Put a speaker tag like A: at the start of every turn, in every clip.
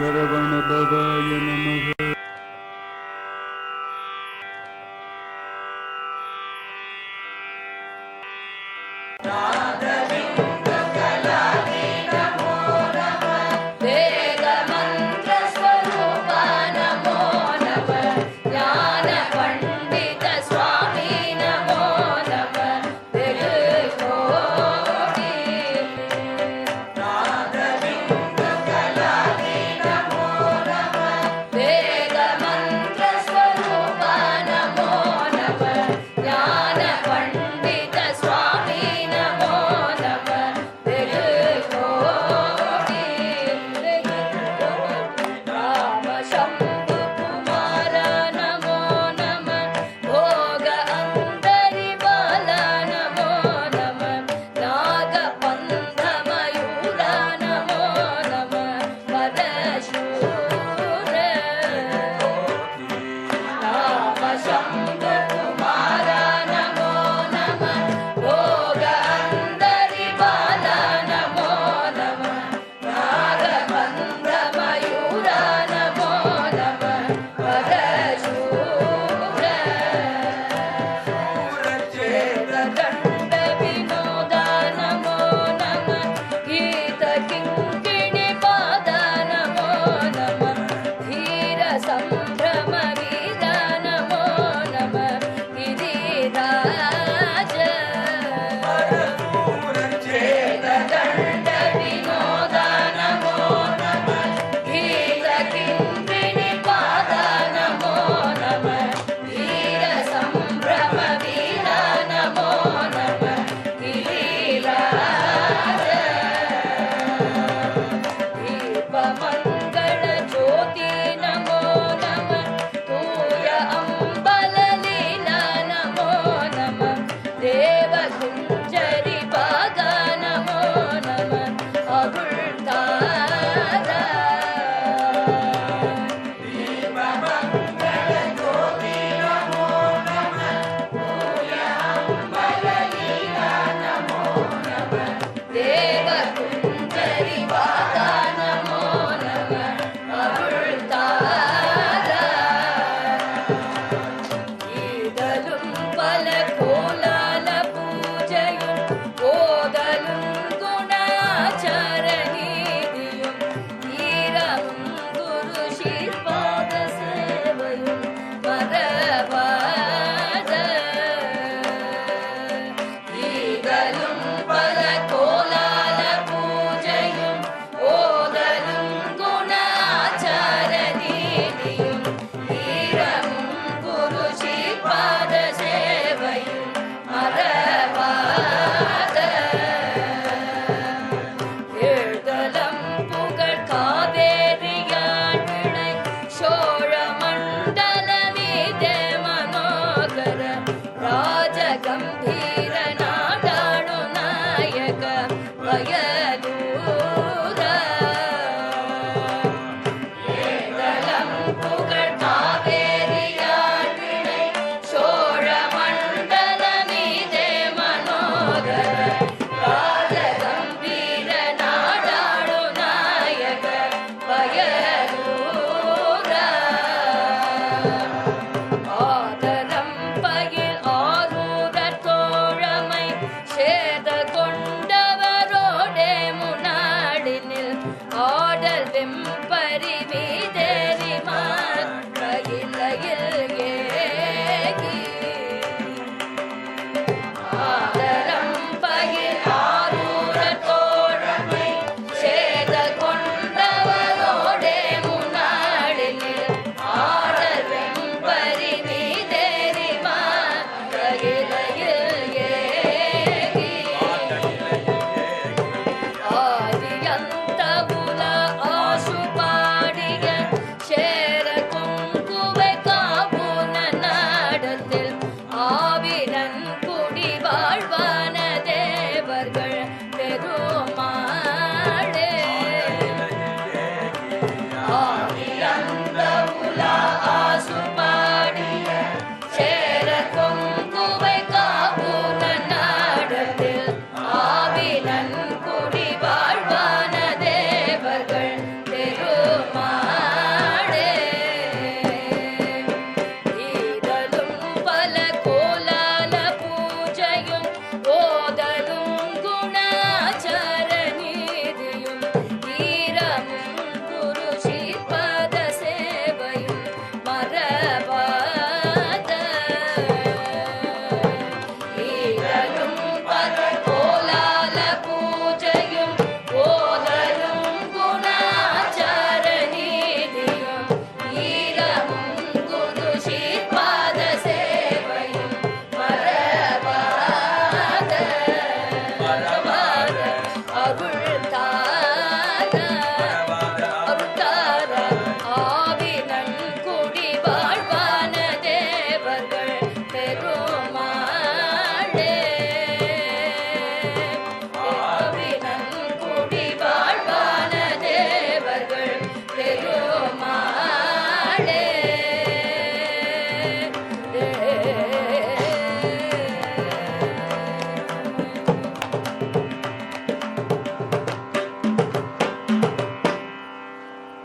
A: शरवणभवाय नमः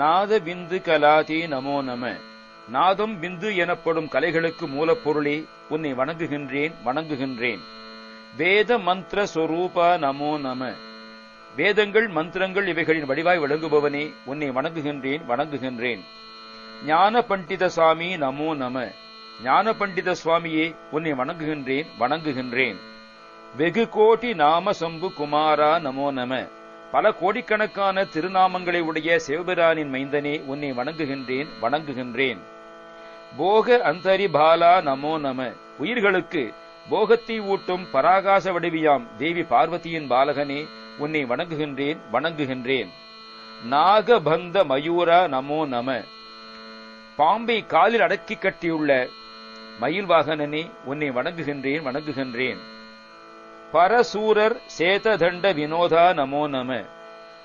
B: நாத விந்து கலாதி நமோ நம. நாதம் விந்து எனப்படும் கலைகளுக்கு மூலப்பொருளே உன்னை வணங்குகின்றேன் வணங்குகின்றேன். வேத மந்திர சொரூபா நமோ நம. வேதங்கள் மந்திரங்கள் இவைகளின் வடிவாய் விளங்குபவனே உன்னை வணங்குகின்றேன் வணங்குகின்றேன். ஞான பண்டித சுவாமி நமோ நம. ஞான பண்டித சுவாமியே உன்னை வணங்குகின்றேன் வணங்குகின்றேன். வெகு கோடி நாம சம்பு குமாரா நமோ நம. பல கோடிக்கணக்கான திருநாமங்களை உடைய சிவபிரானின் மைந்தனே உன்னை வணங்குகின்றேன் வணங்குகின்றேன். போக அந்தரி பாலா நமோ நம. உயிர்களுக்கு போகத்தை ஊட்டும் பராகாச வடிவியாம் தேவி பார்வதியின் பாலகனே உன்னை வணங்குகின்றேன் வணங்குகின்றேன். நாகபந்த மயூரா நமோ நம. பாம்பை காலில் அடக்கி கட்டியுள்ள மயில் வாகனனே உன்னை வணங்குகின்றேன் வணங்குகின்றேன். பரசூரர் சேததண்ட வினோதா நமோ நம.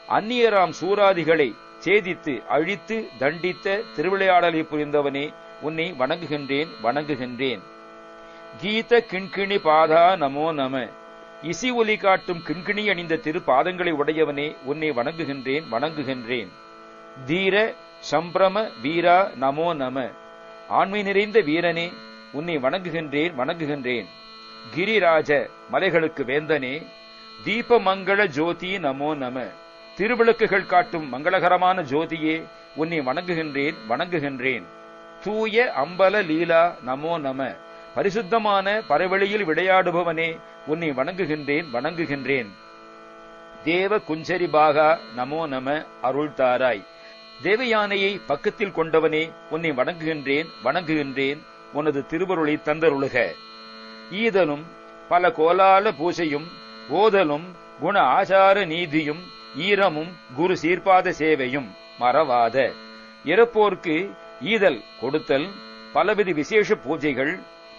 B: அந்நியராம் சூராதிகளை சேதித்து அழித்து தண்டித்த திருவிளையாடலை புரிந்தவனே உன்னை வணங்குகின்றேன் வணங்குகின்றேன். கீத கிண்கிணி பாதா நமோ நம. இசி ஒலி காட்டும் கிண்கிணி அணிந்த திரு பாதங்களை உடையவனே உன்னை வணங்குகின்றேன் வணங்குகின்றேன். தீர சம்பிரம வீரா நமோ நம. ஆண்மை நிறைந்த வீரனே உன்னை வணங்குகின்றேன் வணங்குகின்றேன். கிரிராஜ மலைகளுக்கு வேந்தனே தீபமங்கள ஜோதி நமோ நம. திருவிளக்குகள் காட்டும் மங்களகரமான ஜோதியே உன்னை வணங்குகின்றேன் வணங்குகின்றேன். தூய அம்பல லீலா நமோ நம. பரிசுத்தமான பரவெளியில் விளையாடுபவனே உன்னை வணங்குகின்றேன் வணங்குகின்றேன். தேவ குஞ்சரி பாகா நமோ நம அருள் தாராய். தேவயானையை பக்கத்தில் கொண்டவனே உன்னை வணங்குகின்றேன் வணங்குகின்றேன். உனது திருவருளை தந்தருளுக. ஈதலும் பல கோலால பூசையும் ஓதலும் குண ஆசார நீதியும் ஈரமும் குரு சீர்பாத சேவையும் மறவாத. இறப்போர்க்கு ஈதல் கொடுத்தல் பலவித விசேஷ பூஜைகள்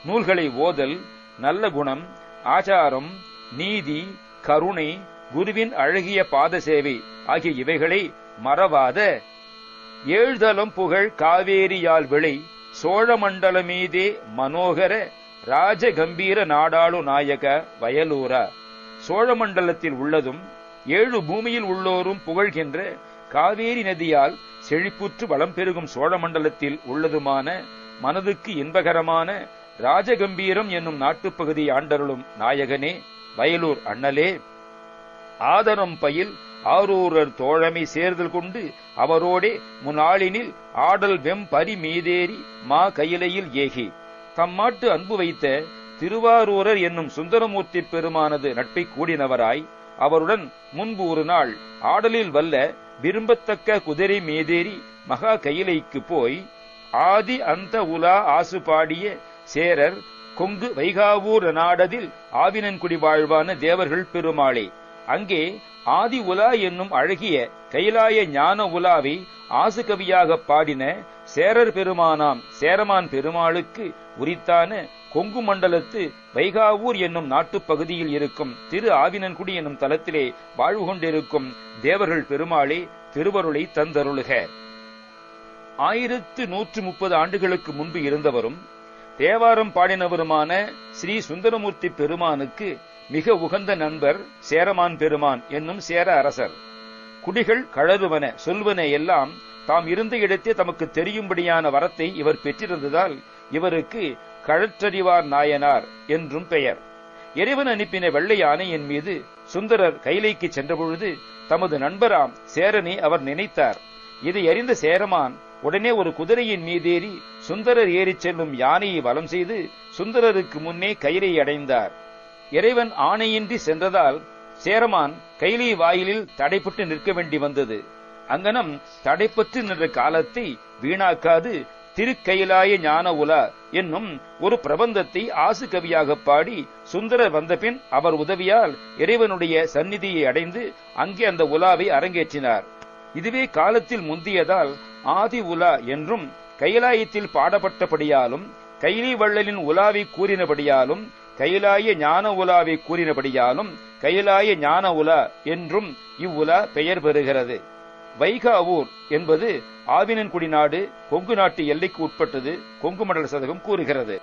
B: நூல்களை ஓதல் நல்ல குணம் ஆச்சாரம் நீதி கருணை குருவின் அழகிய பாத சேவை ஆகிய இவைகளை மறவாத. ஏழ்தலம் புகழ் காவேரியால் விளை சோழமண்டல மீதே மனோகர ராஜ கம்பீர நாடாளு நாயக வயலூரா. சோழமண்டலத்தில் உள்ளதும் ஏழு பூமியில் உள்ளோரும் புகழ்கின்ற காவேரி நதியால் செழிப்புற்று வளம் பெருகும் சோழமண்டலத்தில் உள்ளதுமான மனதுக்கு இன்பகரமான ராஜகம்பீரம் என்னும் நாட்டுப்பகுதி ஆண்டருளும் நாயகனே வயலூர் அண்ணலே. ஆதரம் பயில் ஆரூரர் தோழமை சேர்தல் கொண்டு அவரோடே முன்னாளினில் ஆடல் வெம் பரி மீதேறி மா கையிலையில் ஏகி. தம்மாட்டு அன்பு வைத்த திருவாரூரர் என்னும் சுந்தரமூர்த்தி பெருமானது நட்பை கூடினவராய் அவருடன் முன்பு ஒரு நாள் ஆடலில் வல்ல விரும்பத்தக்க குதிரை மேதேறி மகா கையிலைக்கு போய் ஆதி அந்த உலா ஆசு பாடிய சேரர் கொங்கு வைகாவூர் நாடதில் ஆவினன்குடி வாழ்வான தேவர்கள் பெருமாளே. அங்கே ஆதி உலா என்னும் அழகிய கைலாய ஞான உலாவை ஆசு கவியாக பாடின சேரர் பெருமானாம் சேரமான் பெருமாளுக்கு உரித்தான கொங்கு மண்டலத்து வைகாவூர் என்னும் நாட்டுப் பகுதியில் இருக்கும் திரு ஆவினன்குடி என்னும் தலத்திலே வாழ்வு கொண்டிருக்கும் தேவர்கள் பெருமாளே திருவருளை தந்தருளுக. ஆயிரத்து நூற்று முப்பது ஆண்டுகளுக்கு முன்பு இருந்தவரும் தேவாரம் பாடினவருமான ஸ்ரீ சுந்தரமூர்த்தி பெருமானுக்கு மிக உகந்த நண்பர் சேரமான் பெருமான் என்னும் சேர அரசர். குடிகள் கழறுவன சொல்வன எல்லாம் தாம் இருந்த இடத்தே தமக்கு தெரியும்படியான வரத்தை இவர் பெற்றிருந்ததால் இவருக்கு கழற்றறிவார் நாயனார் என்றும் பெயர். இறைவன் அனுப்பின வெள்ளை யானையின் மீது சுந்தரர் கைலைக்கு சென்றபொழுது தமது நண்பராம் சேரனை அவர் நினைத்தார். இதை அறிந்த சேரமான் உடனே ஒரு குதிரையின் மீதேறி சுந்தரர் ஏறிச் செல்லும் யானையை வலம் செய்து சுந்தரருக்கு முன்னே கயிறை அடைந்தார். இறைவன் ஆணையின்றி சென்றதால் சேரமான் கைலி வாயிலில் தடைப்பட்டு நிற்க வேண்டி வந்தது. அங்கனம் தடைப்பட்டு நின்ற காலத்தை வீணாக்காது திருக்கையிலாய ஞான உலா என்னும் ஒரு பிரபந்தத்தை ஆசு கவியாக பாடி சுந்தரர் வந்தபின் அவர் உதவியால் இறைவனுடைய சந்நிதியை அடைந்து அங்கே அந்த உலாவை அரங்கேற்றினார். இதுவே காலத்தில் முந்தியதால் ஆதி உலா என்றும் கைலாயத்தில் பாடப்பட்டபடியாலும் கைலி வள்ளலின் உலாவை கூறினபடியாலும் கைலாய ஞான உலாவை கூறினபடியாலும் கைலாய ஞான உலா என்றும் இவ்வுலா பெயர் பெறுகிறது. வைகாவூர் என்பது ஆவினன்குடி நாடு கொங்கு நாட்டு எல்லைக்கு உட்பட்டது. கொங்கு மண்டல சதகம் கூறுகிறது.